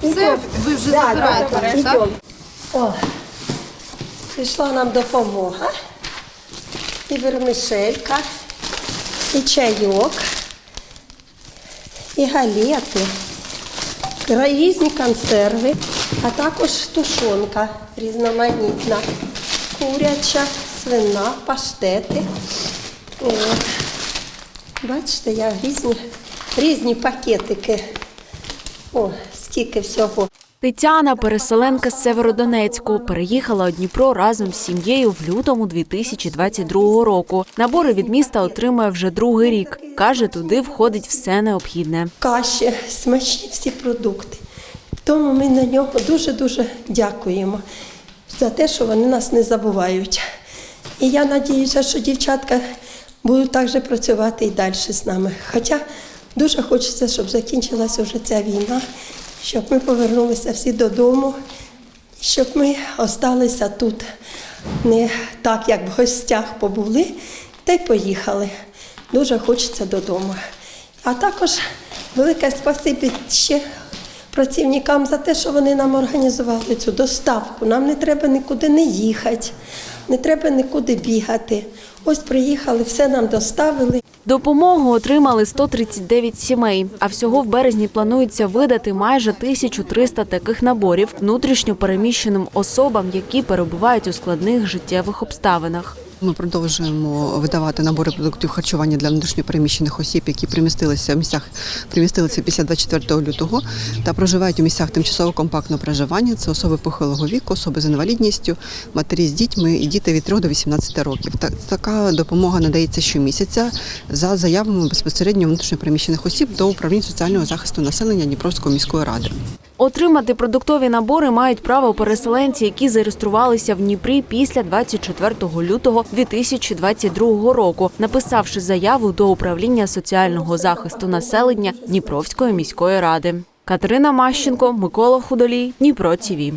Все, ви вже забираєте, так? О, прийшла нам допомога. І вермишелька, і чайок, і галети, різні консерви, а також тушонка різноманітна, куряча, свина, паштети. От. Бачите, я різні, різні пакетики. О, скільки всього. Тетяна, переселенка з Северодонецьку, переїхала у Дніпро разом з сім'єю в лютому 2022 року. Набори від міста отримує вже другий рік. Каже, туди входить все необхідне. каші, смачні всі продукти. Тому ми на нього дуже-дуже дякуємо за те, що вони нас не забувають. І я надіюся, що дівчатка будуть також працювати і далі з нами. Хоча дуже хочеться, щоб закінчилася вже ця війна, щоб ми повернулися всі додому, щоб ми осталися тут не так, як в гостях побули, та й поїхали. Дуже хочеться додому. А також велике спасибі ще працівникам за те, що вони нам організували цю доставку. Нам не треба нікуди не їхати, не треба нікуди бігати. Ось приїхали, все нам доставили. Допомогу отримали 139 сімей, а всього в березні планується видати майже 1300 таких наборів внутрішньо переміщеним особам, які перебувають у складних життєвих обставинах. Ми продовжуємо видавати набори продуктів харчування для внутрішньопереміщених осіб, які примістилися в місцях, примістилися після 24 лютого та проживають у місцях тимчасово компактного проживання. Це особи похилого віку, особи з інвалідністю, матері з дітьми і діти від 3 до 18 років. Та- Така допомога надається щомісяця за заявами безпосередньо внутрішньопереміщених осіб до управління соціального захисту населення Дніпровської міської ради. Отримати продуктові набори мають право переселенці, які зареєструвалися в Дніпрі після 24 лютого 2022 року, написавши заяву до управління соціального захисту населення Дніпровської міської ради. Катерина Мащенко, Микола Худолій, Дніпро ТІВІ.